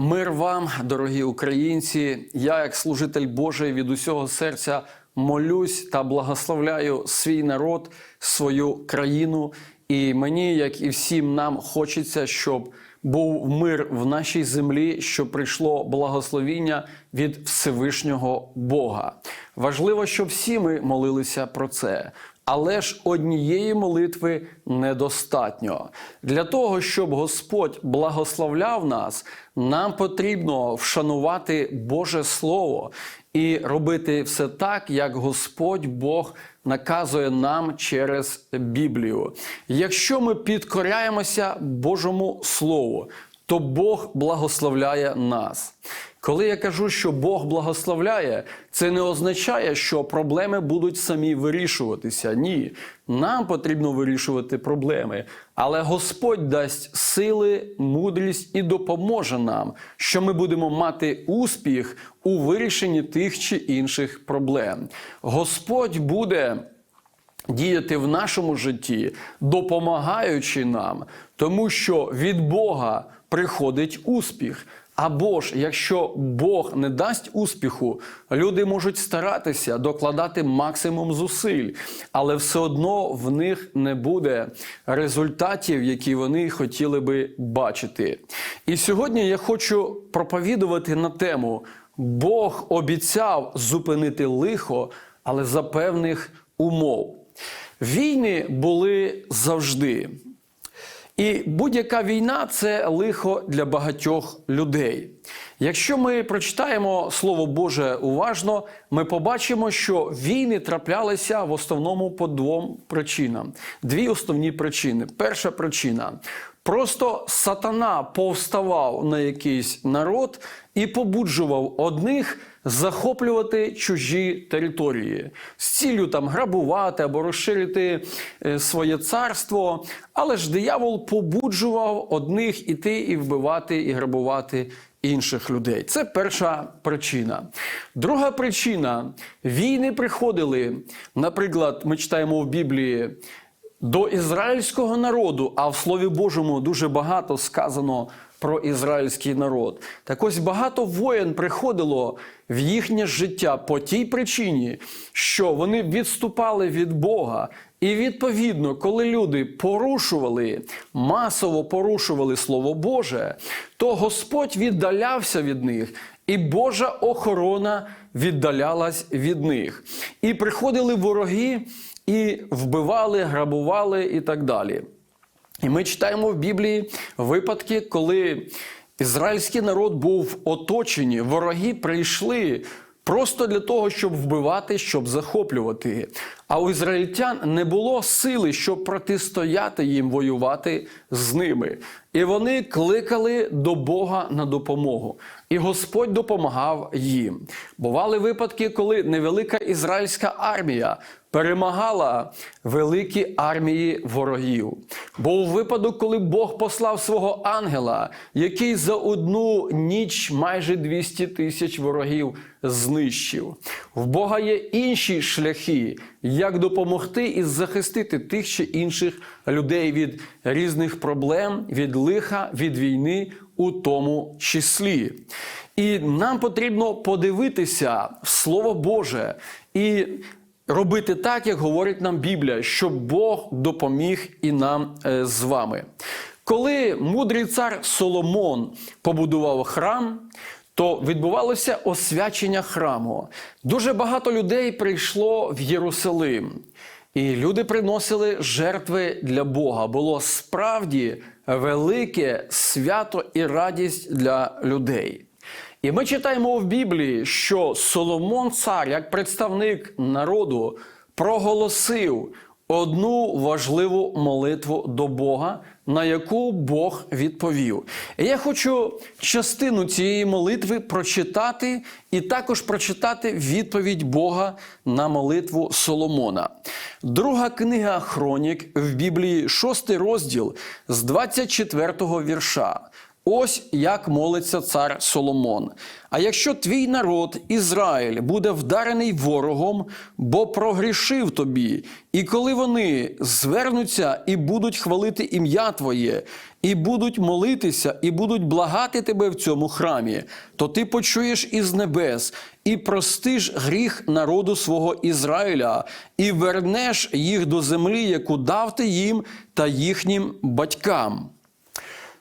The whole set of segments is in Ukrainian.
Мир вам, дорогі українці. Я, як служитель Божий, від усього серця молюсь та благословляю свій народ, свою країну. І мені, як і всім нам, хочеться, щоб був мир в нашій землі, щоб прийшло благословіння від Всевишнього Бога. Важливо, щоб всі ми молилися про це. Але ж однієї молитви недостатньо. Для того, щоб Господь благословляв нас, нам потрібно вшанувати Боже Слово і робити все так, як Господь Бог наказує нам через Біблію. Якщо ми підкоряємося Божому Слову, то Бог благословляє нас. Коли я кажу, що Бог благословляє, це не означає, що проблеми будуть самі вирішуватися. Ні, нам потрібно вирішувати проблеми, але Господь дасть сили, мудрість і допоможе нам, що ми будемо мати успіх у вирішенні тих чи інших проблем. Господь буде діяти в нашому житті, допомагаючи нам, тому що від Бога приходить успіх. Або ж, якщо Бог не дасть успіху, люди можуть старатися докладати максимум зусиль, але все одно в них не буде результатів, які вони хотіли би бачити. І сьогодні я хочу проповідувати на тему: Бог обіцяв зупинити лихо, але за певних умов. Війни були завжди. І будь-яка війна це лихо для багатьох людей. Якщо ми прочитаємо Слово Боже уважно, ми побачимо, що війни траплялися в основному по двом причинам. Дві основні причини. Перша причина просто сатана повставав на якийсь народ і побуджував одних захоплювати чужі території з ціллю там грабувати або розширити е, своє царство. Але ж диявол побуджував одних іти і вбивати, і грабувати інших людей. Це перша причина. Друга причина війни приходили. Наприклад, ми читаємо в Біблії. До ізраїльського народу, а в Слові Божому дуже багато сказано про ізраїльський народ. Так ось багато воєн приходило в їхнє життя по тій причині, що вони відступали від Бога. І відповідно, коли люди порушували, масово порушували Слово Боже, то Господь віддалявся від них, і Божа охорона віддалялась від них. І приходили вороги і вбивали, грабували і так далі. І ми читаємо в Біблії випадки, коли ізраїльський народ був оточені, вороги прийшли просто для того, щоб вбивати, щоб захоплювати. А у ізраїльтян не було сили, щоб протистояти їм, воювати з ними. І вони кликали до Бога на допомогу. І Господь допомагав їм. Бували випадки, коли невелика ізраїльська армія перемагала великі армії ворогів. Був випадок, коли Бог послав свого ангела, який за одну ніч майже 200 тисяч ворогів знищив. В Бога є інші шляхи, як допомогти і захистити тих чи інших людей від різних проблем, від лиха, від війни у тому числі. І нам потрібно подивитися в Слово Боже і робити так, як говорить нам Біблія, щоб Бог допоміг і нам е, з вами. Коли мудрий цар Соломон побудував храм, то відбувалося освячення храму. Дуже багато людей прийшло в Єрусалим. І люди приносили жертви для Бога. Було справді велике свято і радість для людей. І ми читаємо в Біблії, що Соломон, цар, як представник народу, проголосив одну важливу молитву до Бога, на яку Бог відповів. Я хочу частину цієї молитви прочитати і також прочитати відповідь Бога на молитву Соломона. Друга книга Хронік в Біблії, шостий розділ з 24 вірша. Ось як молиться цар Соломон. А якщо твій народ Ізраїль буде вдарений ворогом, бо прогрішив тобі, і коли вони звернуться і будуть хвалити ім'я Твоє, і будуть молитися, і будуть благати тебе в цьому храмі, то ти почуєш із небес і простиш гріх народу свого Ізраїля, і вернеш їх до землі, яку дав ти їм та їхнім батькам.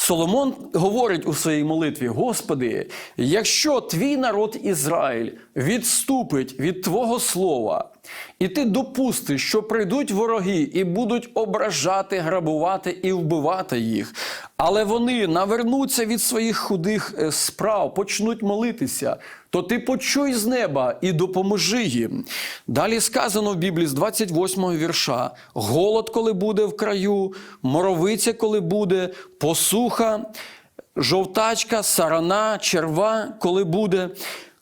Соломон говорить у своїй молитві: Господи, якщо твій народ Ізраїль відступить від Твого слова, і ти допустиш, що прийдуть вороги і будуть ображати, грабувати і вбивати їх, але вони навернуться від своїх худих е, справ, почнуть молитися, то ти почуй з неба і допоможи їм. Далі сказано в Біблії з 28 вірша: голод, коли буде в краю, моровиця, коли буде, посуха, жовтачка, сарана, черва, коли буде.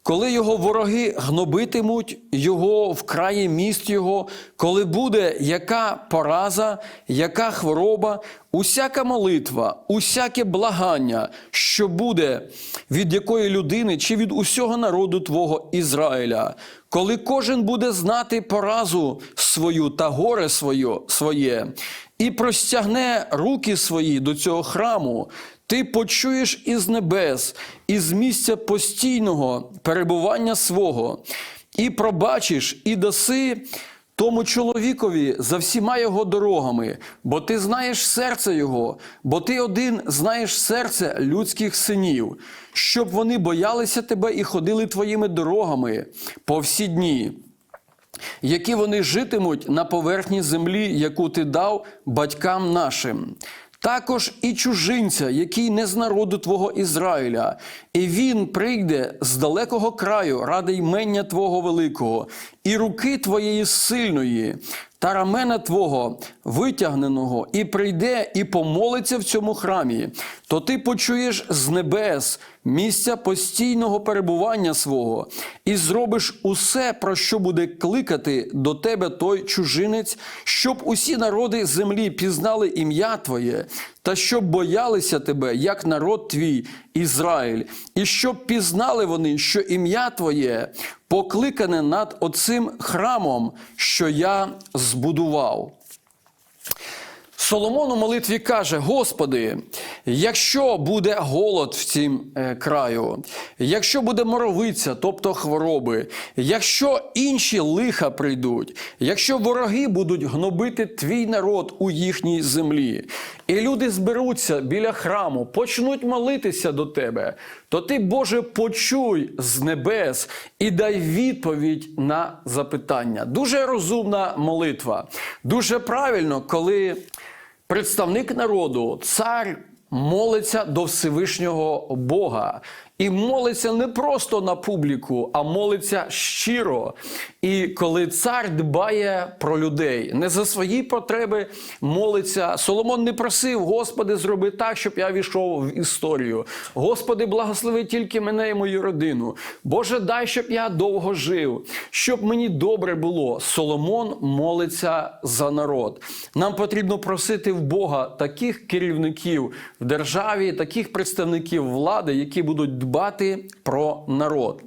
Коли його вороги гнобитимуть його в краї міст його, коли буде яка пораза, яка хвороба, усяка молитва, усяке благання, що буде від якої людини чи від усього народу Твого Ізраїля, коли кожен буде знати поразу свою та горе своє, і простягне руки свої до цього храму, ти почуєш із небес, із місця постійного перебування свого, і пробачиш, і даси тому чоловікові за всіма його дорогами, бо ти знаєш серце його, бо ти один знаєш серце людських синів, щоб вони боялися тебе і ходили твоїми дорогами по всі дні які вони житимуть на поверхні землі, яку ти дав батькам нашим. Також і чужинця, який не з народу Твого Ізраїля, і він прийде з далекого краю ради ймення Твого великого, і руки Твоєї сильної, та рамена Твого витягненого, і прийде і помолиться в цьому храмі, то ти почуєш з небес місця постійного перебування свого, і зробиш усе, про що буде кликати до тебе той чужинець, щоб усі народи землі пізнали ім'я Твоє, та щоб боялися тебе, як народ твій Ізраїль, і щоб пізнали вони, що ім'я Твоє покликане над оцим храмом, що я збудував. Соломон у молитві каже: Господи, якщо буде голод в цім е, краю, якщо буде моровиця, тобто хвороби, якщо інші лиха прийдуть, якщо вороги будуть гнобити твій народ у їхній землі, і люди зберуться біля храму, почнуть молитися до тебе, то ти, Боже, почуй з небес і дай відповідь на запитання. Дуже розумна молитва. Дуже правильно, коли представник народу, цар молиться до Всевишнього Бога. І молиться не просто на публіку, а молиться щиро. І коли цар дбає про людей, не за свої потреби молиться. Соломон не просив, Господи, зроби так, щоб я війшов в історію. Господи, благослови тільки мене і мою родину. Боже, дай, щоб я довго жив, щоб мені добре було. Соломон молиться за народ. Нам потрібно просити в Бога таких керівників в державі, таких представників влади, які будуть дбати про народ.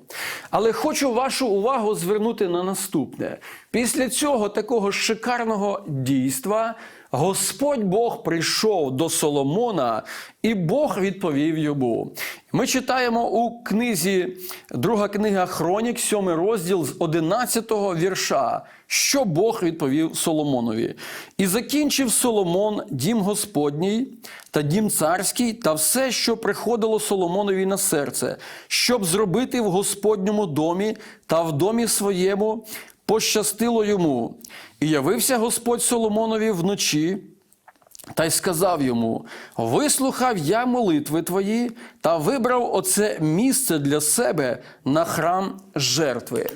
Але хочу вашу увагу звернути на наступне. Після цього такого шикарного дійства Господь Бог прийшов до Соломона, і Бог відповів йому. Ми читаємо у книзі, друга книга Хронік, 7 розділ з 11 вірша, що Бог відповів Соломонові. І закінчив Соломон дім Господній та дім царський, та все, що приходило Соломонові на серце, щоб зробити в Господньому домі та в домі своєму пощастило йому. І явився Господь Соломонові вночі. Та й сказав йому: Вислухав я молитви твої та вибрав оце місце для себе на храм жертви.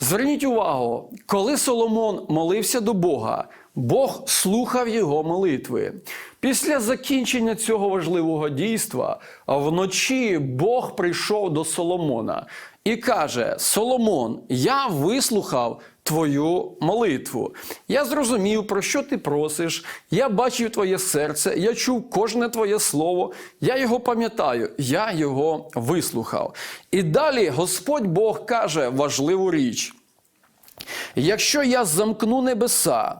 Зверніть увагу, коли Соломон молився до Бога, Бог слухав його молитви. Після закінчення цього важливого дійства вночі Бог прийшов до Соломона і каже: Соломон, я вислухав твою молитву. Я зрозумів, про що ти просиш. Я бачив твоє серце, я чув кожне твоє слово, я його пам'ятаю, я його вислухав. І далі Господь Бог каже важливу річ: якщо я замкну небеса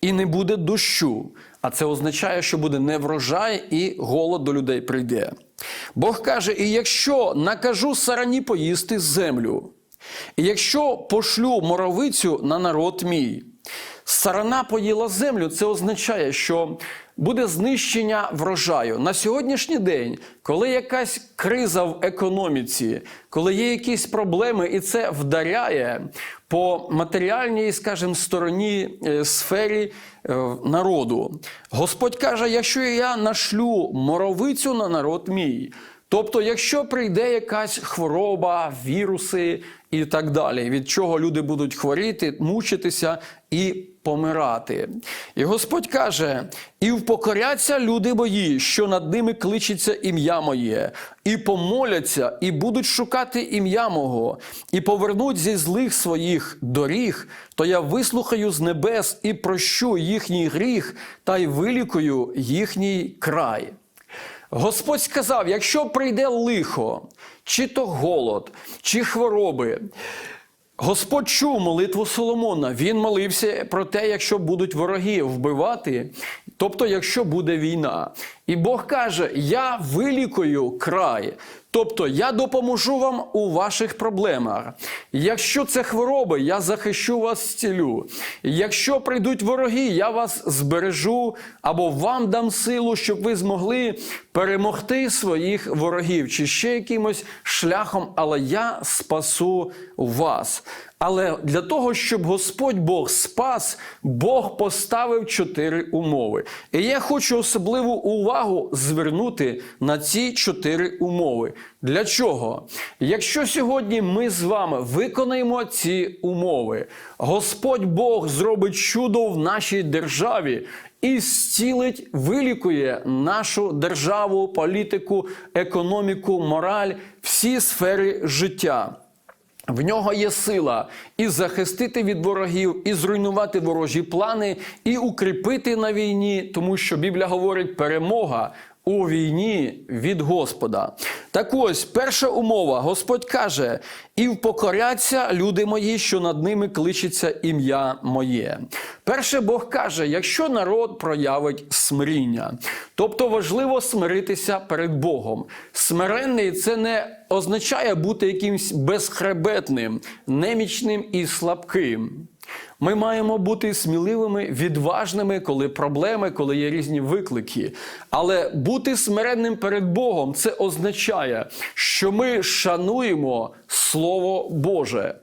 і не буде дощу, а це означає, що буде неврожай і голод до людей прийде. Бог каже: і якщо накажу сарані поїсти землю, якщо пошлю моровицю на народ мій, сарана поїла землю, це означає, що буде знищення врожаю. На сьогоднішній день, коли якась криза в економіці, коли є якісь проблеми, і це вдаряє по матеріальній, скажімо, стороні е, сфері е, народу, Господь каже: якщо я нашлю моровицю на народ мій. Тобто, якщо прийде якась хвороба, віруси і так далі, від чого люди будуть хворіти, мучитися і помирати. І Господь каже: і впокоряться люди мої, що над ними кличеться ім'я моє, і помоляться, і будуть шукати ім'я мого, і повернуть зі злих своїх доріг, то я вислухаю з небес і прощу їхній гріх, та й вилікую їхній край. Господь сказав: якщо прийде лихо, чи то голод, чи хвороби. Господь чув молитву Соломона. Він молився про те, якщо будуть вороги вбивати, тобто, якщо буде війна. І Бог каже: Я вилікую край. Тобто я допоможу вам у ваших проблемах. Якщо це хвороби, я захищу вас зцілю. Якщо прийдуть вороги, я вас збережу або вам дам силу, щоб ви змогли перемогти своїх ворогів чи ще якимось шляхом, але я спасу вас. Але для того, щоб Господь Бог спас, Бог поставив чотири умови. І я хочу особливу увагу звернути на ці чотири умови. Для чого? Якщо сьогодні ми з вами виконаємо ці умови, Господь Бог зробить чудо в нашій державі. І зцілить, вилікує нашу державу, політику, економіку, мораль, всі сфери життя. В нього є сила і захистити від ворогів, і зруйнувати ворожі плани, і укріпити на війні, тому що Біблія говорить перемога. У війні від Господа. Так ось перша умова: Господь каже: і впокоряться люди мої, що над ними кличеться ім'я моє. Перше Бог каже: якщо народ проявить смиріння, тобто важливо смиритися перед Богом. Смиренний це не означає бути якимсь безхребетним, немічним і слабким. Ми маємо бути сміливими, відважними, коли проблеми, коли є різні виклики. Але бути смиренним перед Богом це означає, що ми шануємо Слово Боже.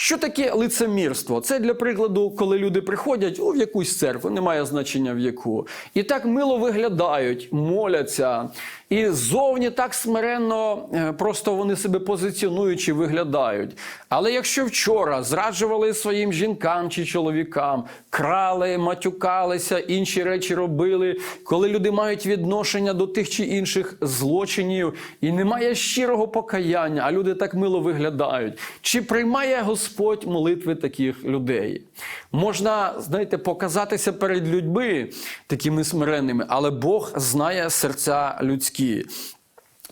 Що таке лицемірство? Це для прикладу, коли люди приходять у якусь церкву, немає значення в яку, і так мило виглядають, моляться, і зовні так смиренно е, просто вони себе позиціонуючи виглядають. Але якщо вчора зраджували своїм жінкам чи чоловікам, крали, матюкалися, інші речі робили, коли люди мають відношення до тих чи інших злочинів, і немає щирого покаяння, а люди так мило виглядають, чи приймає Господь молитви таких людей? Можна, знаєте, показатися перед людьми такими смиренними, але Бог знає серця людські.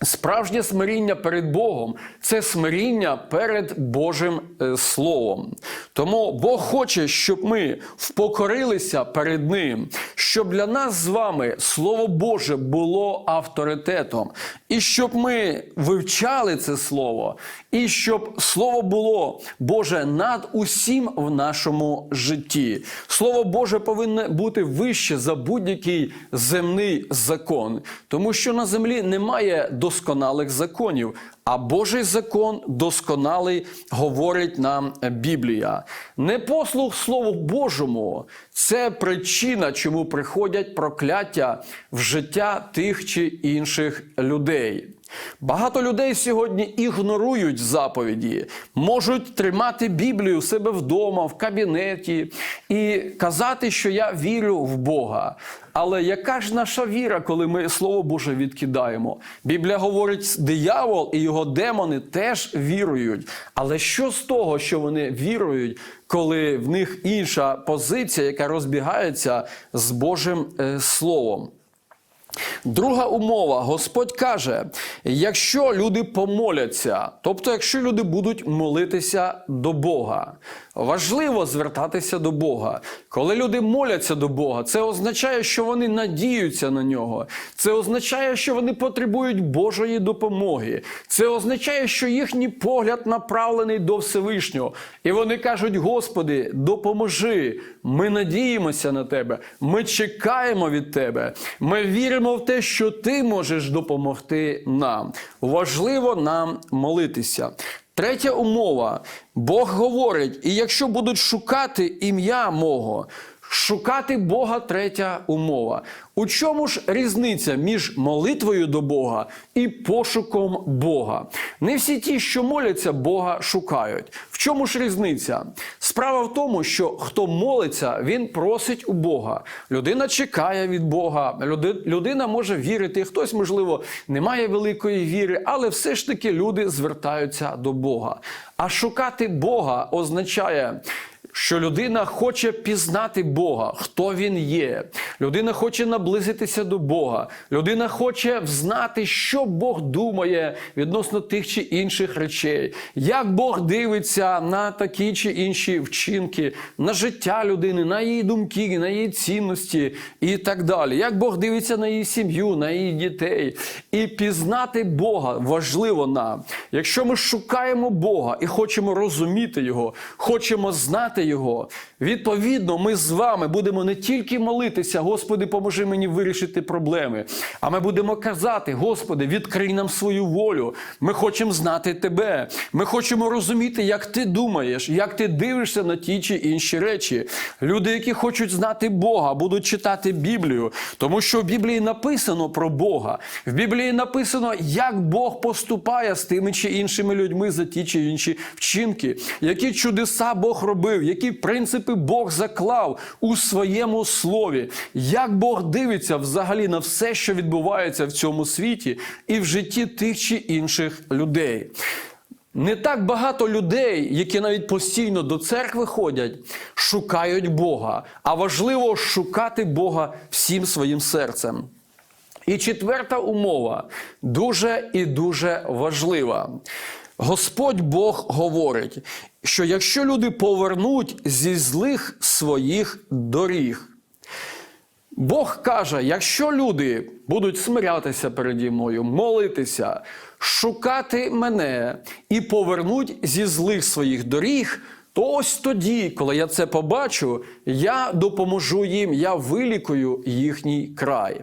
Справжнє смиріння перед Богом це смиріння перед Божим е, Словом. Тому Бог хоче, щоб ми впокорилися перед Ним, щоб для нас з вами Слово Боже було авторитетом, і щоб ми вивчали це Слово, і щоб Слово було Боже над усім в нашому житті. Слово Боже повинне бути вище за будь-який земний закон, тому що на землі немає досконалих законів. А Божий закон досконалий говорить нам Біблія. Непослух Слову Божому це причина, чому приходять прокляття в життя тих чи інших людей. Багато людей сьогодні ігнорують заповіді, можуть тримати Біблію у себе вдома, в кабінеті і казати, що я вірю в Бога. Але яка ж наша віра, коли ми Слово Боже відкидаємо? Біблія говорить, диявол і його демони теж вірують. Але що з того, що вони вірують, коли в них інша позиція, яка розбігається з Божим е, Словом? Друга умова, Господь каже: якщо люди помоляться, тобто, якщо люди будуть молитися до Бога, важливо звертатися до Бога. Коли люди моляться до Бога, це означає, що вони надіються на нього. Це означає, що вони потребують Божої допомоги. Це означає, що їхній погляд направлений до Всевишнього. І вони кажуть: Господи, допоможи. Ми надіємося на тебе, ми чекаємо від тебе. Ми віримо в те, що ти можеш допомогти нам. Важливо нам молитися. Третя умова. Бог говорить: і якщо будуть шукати ім'я мого, шукати Бога третя умова. У чому ж різниця між молитвою до Бога і пошуком Бога? Не всі ті, що моляться, Бога шукають. В чому ж різниця? Справа в тому, що хто молиться, він просить у Бога. Людина чекає від Бога, людина може вірити. Хтось, можливо, не має великої віри, але все ж таки люди звертаються до Бога. А шукати Бога означає що людина хоче пізнати Бога, хто він є. Людина хоче наблизитися до Бога. Людина хоче знати, що Бог думає відносно тих чи інших речей, як Бог дивиться на такі чи інші вчинки, на життя людини, на її думки, на її цінності і так далі. Як Бог дивиться на її сім'ю, на її дітей. І пізнати Бога важливо нам. Якщо ми шукаємо Бога і хочемо розуміти Його, хочемо знати Його, відповідно, ми з вами будемо не тільки молитися, Господи, поможи мені вирішити проблеми, а ми будемо казати, Господи, відкрий нам свою волю. Ми хочемо знати Тебе. Ми хочемо розуміти, як ти думаєш, як ти дивишся на ті чи інші речі. Люди, які хочуть знати Бога, будуть читати Біблію, тому що в Біблії написано про Бога. В Біблії написано, як Бог поступає з тими чи іншими людьми за ті чи інші вчинки, які чудеса Бог робив, які принципи Бог заклав у своєму слові, як Бог дивиться взагалі на все, що відбувається в цьому світі і в житті тих чи інших людей. Не так багато людей, які навіть постійно до церкви ходять, шукають Бога. А важливо шукати Бога всім своїм серцем. І четверта умова дуже і дуже важлива. Господь Бог говорить, що якщо люди повернуть зі злих своїх доріг, Бог каже: якщо люди будуть смирятися переді мною, молитися, шукати мене і повернуть зі злих своїх доріг, то ось тоді, коли я це побачу, я допоможу їм, я вилікую їхній край.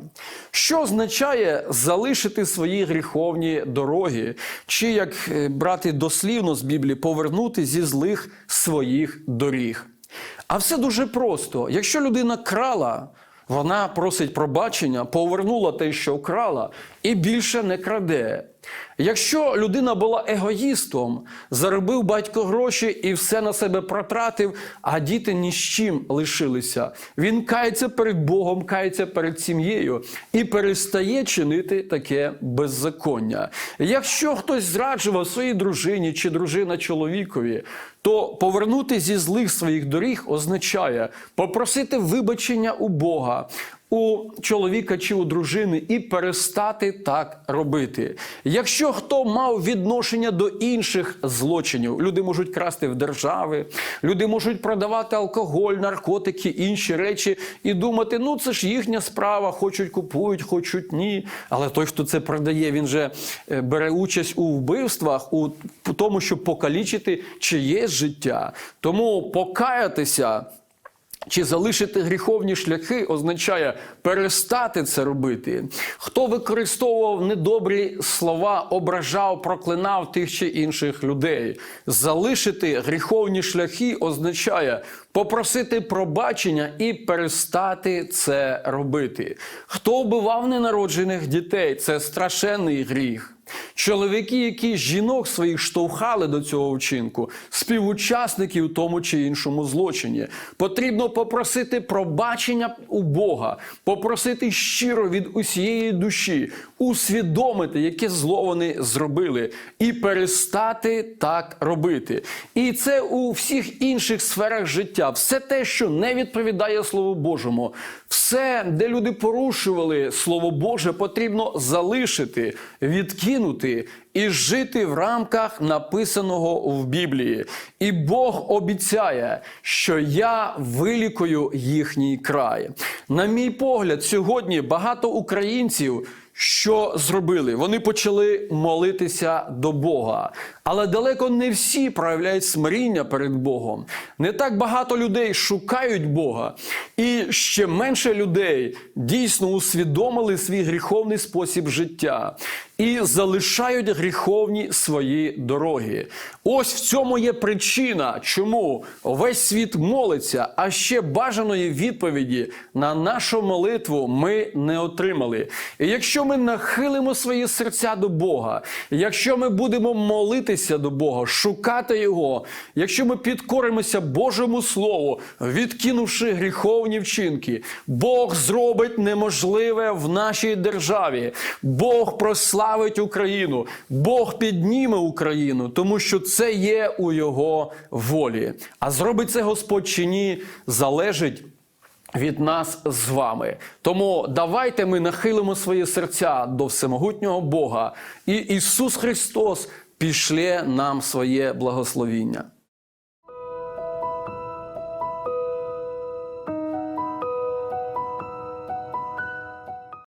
Що означає залишити свої гріховні дороги, чи як е, брати дослівно з Біблії, повернути зі злих своїх доріг? А все дуже просто. Якщо людина крала, вона просить пробачення, повернула те, що вкрала, і більше не краде. Якщо людина була егоїстом, заробив батько гроші і все на себе протратив, а діти ні з чим лишилися, він кається перед Богом, кається перед сім'єю і перестає чинити таке беззаконня. Якщо хтось зраджував своїй дружині чи дружина чоловікові, то повернути зі злих своїх доріг означає попросити вибачення у Бога. У чоловіка чи у дружини і перестати так робити. Якщо хто мав відношення до інших злочинів, люди можуть красти в держави, люди можуть продавати алкоголь, наркотики, інші речі і думати, ну це ж їхня справа, хочуть купують, хочуть ні. Але той, хто це продає, він же е, бере участь у вбивствах, у тому, щоб покалічити чиєсь життя. Тому покаятися. Чи залишити гріховні шляхи означає перестати це робити. Хто використовував недобрі слова, ображав, проклинав тих чи інших людей. Залишити гріховні шляхи означає попросити пробачення і перестати це робити. Хто вбивав ненароджених дітей, це страшенний гріх. Чоловіки, які жінок своїх штовхали до цього вчинку, співучасники у тому чи іншому злочині. Потрібно попросити пробачення у Бога, попросити щиро від усієї душі, усвідомити, яке зло вони зробили, і перестати так робити. І це у всіх інших сферах життя, все те, що не відповідає Слову Божому, все, де люди порушували Слово Боже, потрібно залишити, відкинути і жити в рамках написаного в Біблії. І Бог обіцяє, що я вилікую їхній край. На мій погляд, сьогодні багато українців. Що зробили? Вони почали молитися до Бога. Але далеко не всі проявляють смиріння перед Богом. Не так багато людей шукають Бога, і ще менше людей дійсно усвідомили свій гріховний спосіб життя і залишають гріховні свої дороги. Ось в цьому є причина, чому весь світ молиться, а ще бажаної відповіді на нашу молитву ми не отримали. І якщо ми нахилимо свої серця до Бога, якщо ми будемо молитися до Бога, шукати Його, якщо ми підкоримося Божому Слову, відкинувши гріховні вчинки, Бог зробить неможливе в нашій державі. Бог прославить Україну, Бог підніме Україну, тому що це є у Його волі. А зробить це Господь чи ні, залежить від нас з вами. Тому давайте ми нахилимо свої серця до всемогутнього Бога, і Ісус Христос пішле нам своє благословіння.